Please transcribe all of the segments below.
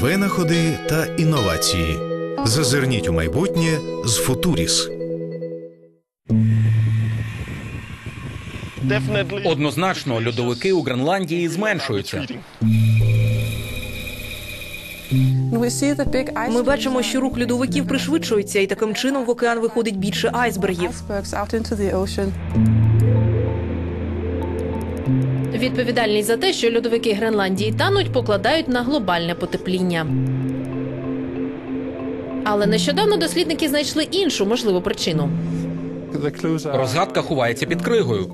Винаходи та інновації. Зазирніть у майбутнє з Футуріс. Однозначно, льодовики у Гренландії зменшуються. Ми бачимо, що рух льодовиків пришвидшується, і таким чином в океан виходить більше айсбергів. Відповідальність за те, що льодовики Гренландії тануть, покладають на глобальне потепління. Але нещодавно дослідники знайшли іншу можливу причину. Розгадка ховається під кригою.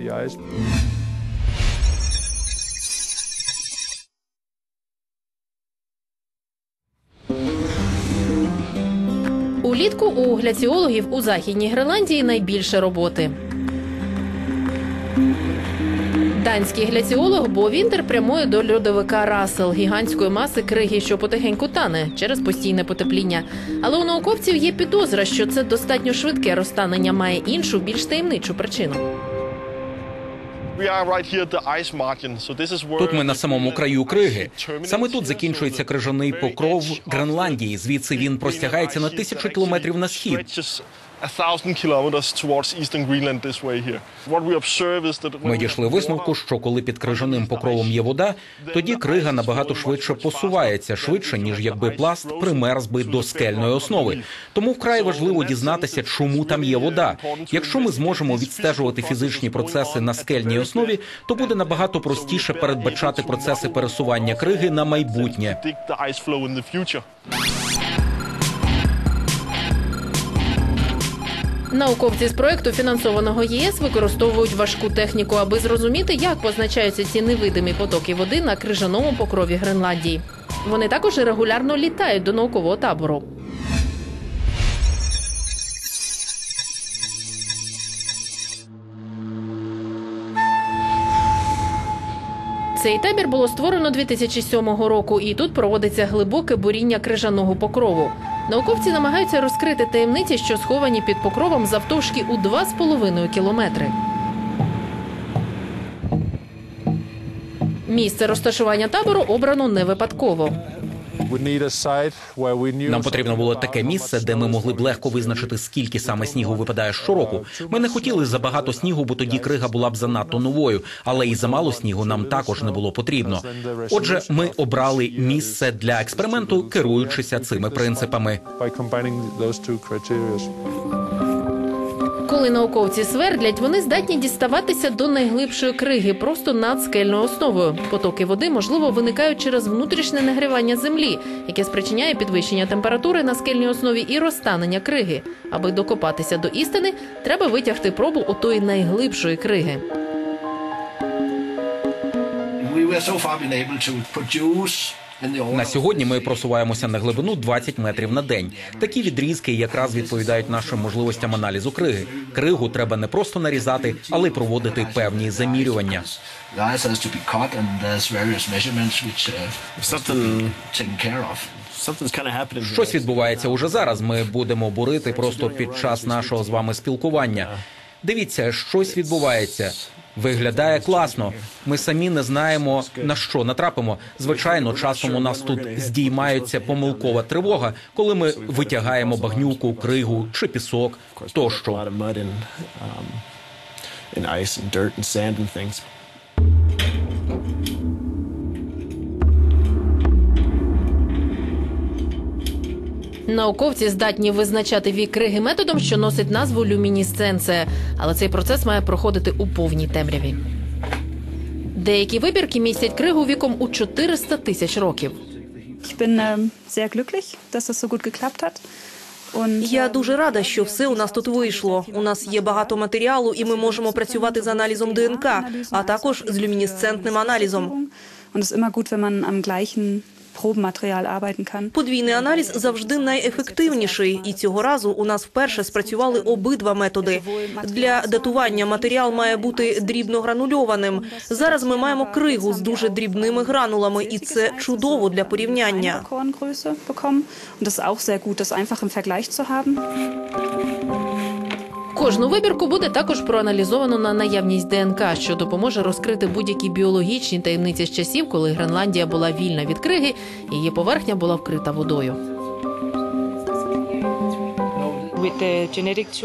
Улітку у гляціологів у західній Гренландії найбільше роботи. Данський гляціолог Бо Вінтер прямує до льодовика Рассел, гігантської маси криги, що потихеньку тане через постійне потепління. Але у науковців є підозра, що це достатньо швидке розтанення має іншу, більш таємничу причину. Тут ми на самому краю криги. Саме тут закінчується крижаний покров Гренландії. Звідси він простягається на тисячу кілометрів на схід. Ми дійшли висновку, що коли під крижаним покровом є вода, тоді крига набагато швидше посувається, швидше ніж якби пласт примерз би до скельної основи. Тому вкрай важливо дізнатися, чому там є вода. Якщо ми зможемо відстежувати фізичні процеси на скельній основі, то буде набагато простіше передбачати процеси пересування криги на майбутнє. Науковці з проекту, фінансованого ЄС, використовують важку техніку, аби зрозуміти, як позначаються ці невидимі потоки води на крижаному покрові Гренландії. Вони також регулярно літають до наукового табору. Цей табір було створено 2007 року, і тут проводиться глибоке буріння крижаного покрову. Науковці намагаються розкрити таємниці, що сховані під покровом завтовшки у 2,5 кілометри. Місце розташування табору обрано не випадково. Нам потрібно було таке місце, де ми могли б легко визначити, скільки саме снігу випадає щороку. Ми не хотіли забагато снігу, бо тоді крига була б занадто новою, але і замало снігу нам також не було потрібно. Отже, ми обрали місце для експерименту, керуючися цими принципами. Коли науковці свердлять, вони здатні діставатися до найглибшої криги просто над скельною основою. Потоки води, можливо, виникають через внутрішнє нагрівання землі, яке спричиняє підвищення температури на скельній основі і розтанення криги. Аби докопатися до істини, треба витягти пробу отої найглибшої криги. На сьогодні ми просуваємося на глибину 20 метрів на день. Такі відрізки якраз відповідають нашим можливостям аналізу криги. Кригу треба не просто нарізати, але й проводити певні замірювання. Щось відбувається уже зараз. Ми будемо бурити просто під час нашого з вами спілкування. Дивіться, щось відбувається. Виглядає класно. Ми самі не знаємо на що натрапимо. Звичайно, часом у нас тут здіймається помилкова тривога, коли ми витягаємо багнюку, кригу чи пісок тощо. Науковці здатні визначати вік криги методом, що носить назву люмінісценція, але цей процес має проходити у повній темряві. Деякі вибірки містять кригу віком у 400 тисяч років. Ich bin sehr glücklich, dass das so gut geklappt hat. Я дуже рада, що все у нас тут вийшло. У нас є багато матеріалу, і ми можемо працювати з аналізом ДНК, а також з люмінесцентним аналізом. Probenmaterial arbeiten kann. Подвійний аналіз завжди найефективніший, і цього разу у нас вперше спрацювали обидва методи. Для датування матеріал має бути дрібногранульованим. Зараз ми маємо кригу з дуже дрібними гранулами, і це чудово для порівняння. Korngröße bekommen. Und das ist auch sehr gut, das einfach im Vergleich zu haben. Кожну вибірку буде також проаналізовано на наявність ДНК, що допоможе розкрити будь-які біологічні таємниці з часів, коли Гренландія була вільна від криги, її поверхня була вкрита водою.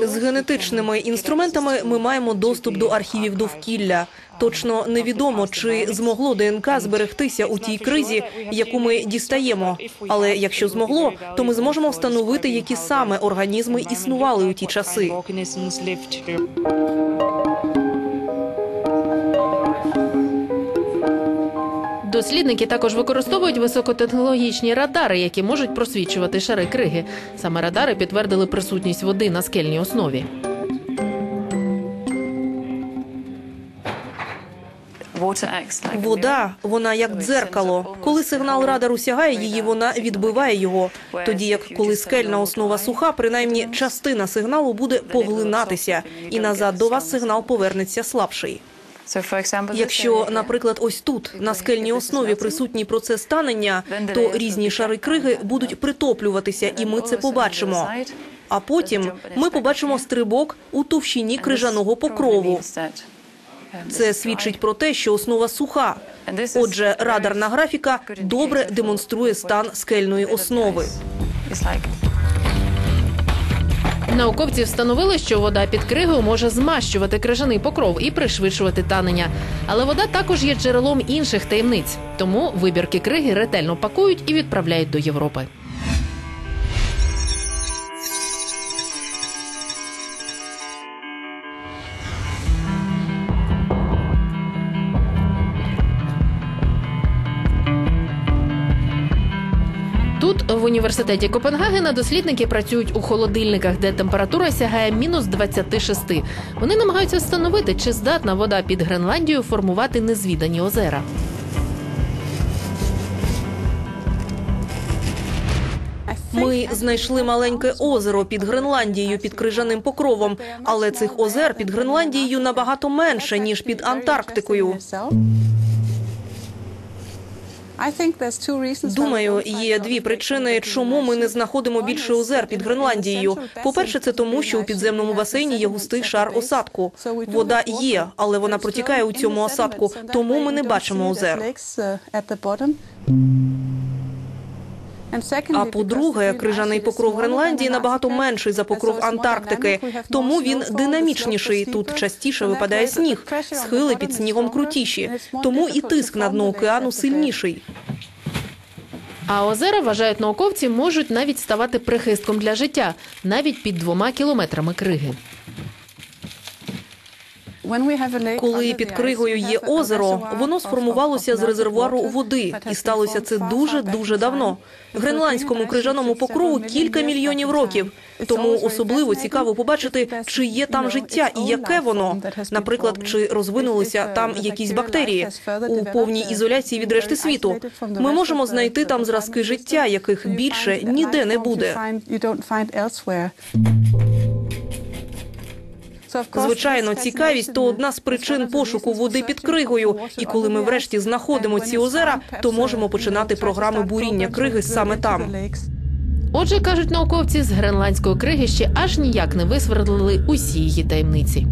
З генетичними інструментами ми маємо доступ до архівів довкілля. Точно невідомо, чи змогло ДНК зберегтися у тій кризі, яку ми дістаємо. Але якщо змогло, то ми зможемо встановити, які саме організми існували у ті часи. Дослідники також використовують високотехнологічні радари, які можуть просвічувати шари криги. Саме радари підтвердили присутність води на скельній основі. Вода, вона як дзеркало. Коли сигнал радару сягає її, вона відбиває його. Тоді як коли скельна основа суха, принаймні частина сигналу буде поглинатися, і назад до вас сигнал повернеться слабший. Якщо, наприклад, ось тут на скельній основі присутній процес танення, то різні шари криги будуть притоплюватися, і ми це побачимо. А потім ми побачимо стрибок у товщині крижаного покрову. Це свідчить про те, що основа суха. Отже, радарна графіка добре демонструє стан скельної основи. Науковці встановили, що вода під кригою може змащувати крижаний покров і пришвидшувати танення. Але вода також є джерелом інших таємниць. Тому вибірки криги ретельно пакують і відправляють до Європи. Університеті Копенгагена, дослідники працюють у холодильниках, де температура сягає мінус 26. Вони намагаються встановити, чи здатна вода під Гренландією формувати незвідані озера. Ми знайшли маленьке озеро під Гренландією під крижаним покровом, але цих озер під Гренландією набагато менше ніж під Антарктикою. Думаю, є дві причини, чому ми не знаходимо більше озер під Гренландією. По-перше, це тому, що у підземному басейні є густий шар осадку. Вода є, але вона протікає у цьому осадку, тому ми не бачимо озер. А по-друге, крижаний покров Гренландії набагато менший за покров Антарктики, тому він динамічніший. Тут частіше випадає сніг, схили під снігом крутіші, тому і тиск на дно океану сильніший. А озера, вважають науковці, можуть навіть ставати прихистком для життя, навіть під двома кілометрами криги. Коли під кригою є озеро, воно сформувалося з резервуару води, і сталося це дуже дуже давно. Гренландському крижаному покрову кілька мільйонів років. Тому особливо цікаво побачити, чи є там життя і яке воно. Наприклад, чи розвинулися там якісь бактерії у повній ізоляції від решти світу. Ми можемо знайти там зразки життя, яких більше ніде не буде. Звичайно, цікавість то одна з причин пошуку води під кригою. І коли ми врешті знаходимо ці озера, то можемо починати програми буріння криги саме там. Отже, кажуть науковці, з гренландської криги ще аж ніяк не висвердлили усі її таємниці.